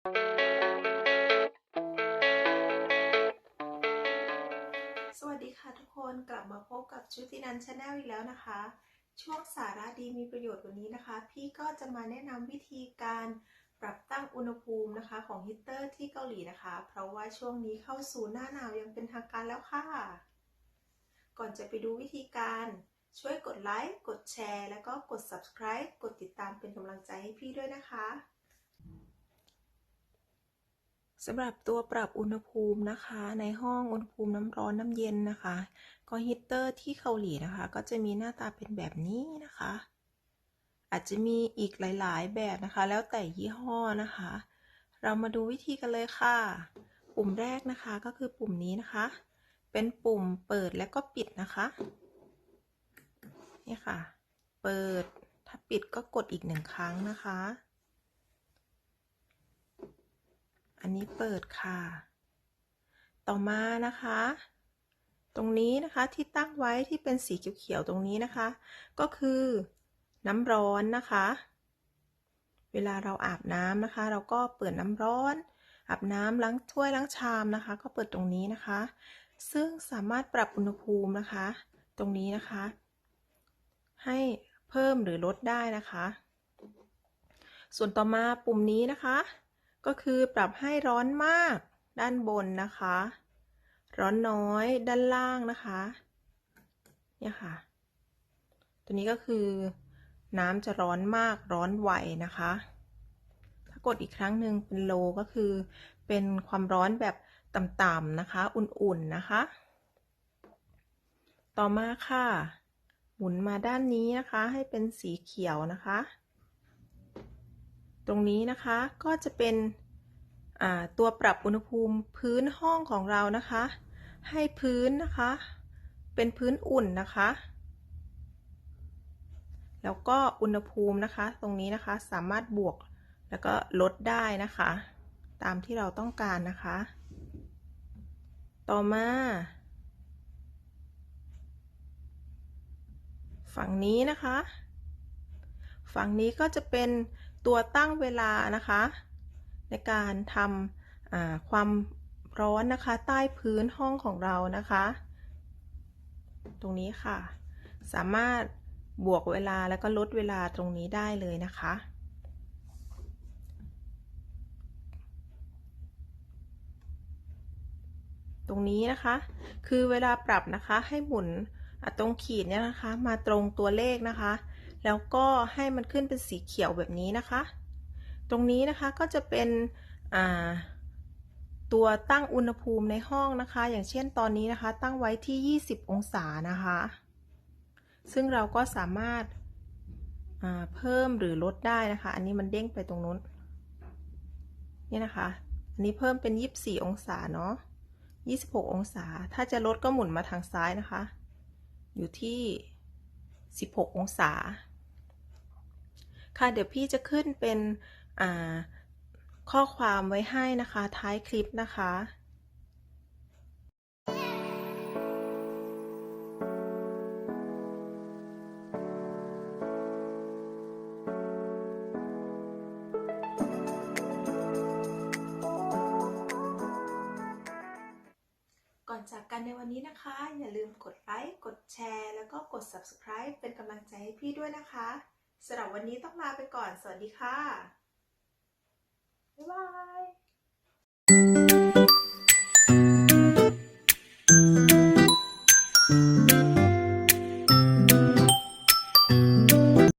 สวัสดีค่ะทุกคนกลับมาพบกับชุตินันชาแนลอีกแล้วนะคะ ช่วงสาระดีมีประโยชน์วันนี้นะคะ พี่ก็จะมาแนะนำวิธีการปรับตั้งอุณหภูมินะคะของฮีตเตอร์ที่เกาหลีนะคะ เพราะว่าช่วงนี้เข้าสู่หน้าหนาวยังเป็นทางการแล้วค่ะ ก่อนจะไปดูวิธีการช่วยกดไลค์ กดแชร์ แล้วก็กด subscribe กดติดตามเป็นกำลังใจให้พี่ด้วยนะคะ สำหรับตัวปรับอุณหภูมินะคะ ในห้องอุณหภูมิน้ำร้อนน้ำเย็นนะคะก็ฮีตเตอร์ที่เกาหลีนะคะ ก็จะมีหน้าตาเป็นแบบนี้นะคะ อาจจะมีอีกหลาย ๆ แบบนะคะ แล้วแต่ยี่ห้อนะคะ เรามาดูวิธีกันเลยค่ะ ปุ่มแรกนะคะก็คือปุ่มนี้นะคะ เป็นปุ่มเปิดและก็ปิดนะคะนี่ค่ะ เปิดถ้าปิดก็กดอีกหนึ่งครั้งนะคะ อันนี้เปิดค่ะ ต่อมานะคะ ตรงนี้นะคะที่ตั้งไว้ที่เป็นสีเขียวๆตรงนี้นะคะ ก็คือน้ำร้อนนะคะ เวลาเราอาบน้ำนะคะ เราก็เปิดน้ำร้อน อาบน้ำล้างถ้วยล้างชามนะคะ ก็เปิดตรงนี้นะคะ ซึ่งสามารถปรับอุณหภูมินะคะ ตรงนี้นะคะ ให้เพิ่มหรือลดได้นะคะ ส่วนต่อมาปุ่มนี้นะคะ ก็คือปรับให้ร้อนมากด้านบนนะคะ ร้อนน้อยด้านล่างนะคะเนี่ยค่ะ ตัวนี้ก็คือน้ำจะร้อนมากร้อนไวนะคะ ถ้ากดอีกครั้งหนึ่งเป็นโลก็คือ เป็นความร้อนแบบต่ำๆนะคะ อุ่นๆนะคะ ต่อมาค่ะ หมุนมาด้านนี้นะคะ ให้เป็นสีเขียวนะคะ ตรงนี้นะคะก็จะเป็นตัวปรับอุณหภูมิพื้นห้องของเรานะคะ ให้พื้นนะคะ เป็นพื้นอุ่นนะคะ แล้วก็อุณหภูมินะคะ ตรงนี้นะคะสามารถบวกแล้วก็ลดได้นะคะ ตามที่เราต้องการนะคะ ต่อมา ฝั่งนี้นะคะ ฝั่งนี้ก็จะเป็น ตัวตั้งเวลานะคะ ในการทำความร้อนนะคะ ใต้พื้นห้องของเรานะคะ ตรงนี้ค่ะ สามารถบวกเวลาแล้วก็ลดเวลาตรงนี้ได้เลยนะคะ ตรงนี้นะคะ คือเวลาปรับนะคะให้หมุนตรงขีดเนี่ยนะคะ มาตรงตัวเลขนะคะ แล้วก็ให้มันขึ้นเป็นสีเขียวแบบนี้นะคะ ตรงนี้นะคะก็จะเป็นตัวตั้งอุณหภูมิในห้องนะคะ อย่างเช่นตอนนี้นะคะ ตั้งไว้ที่ 20 องศานะคะ ซึ่งเราก็สามารถเพิ่มหรือลดได้นะคะ อันนี้มันเด้งไปตรงนู้นนี่นะคะ อันนี้เพิ่มเป็น 24 องศาเนาะ 26 องศา ถ้าจะลดก็หมุนมาทางซ้ายนะคะ อยู่ที่ 16 องศา ค่ะเดี๋ยวพี่จะขึ้นเป็นข้อความไว้ให้นะคะท้ายคลิปนะคะก่อนจากกันในวันนี้นะคะ อย่าลืมกดไลค์ กดแชร์ แล้วก็กด subscribe เป็นกำลังใจให้พี่ด้วยนะคะ สำหรับวันนี้ต้องลาไปก่อน สวัสดีค่ะ บ๊ายบาย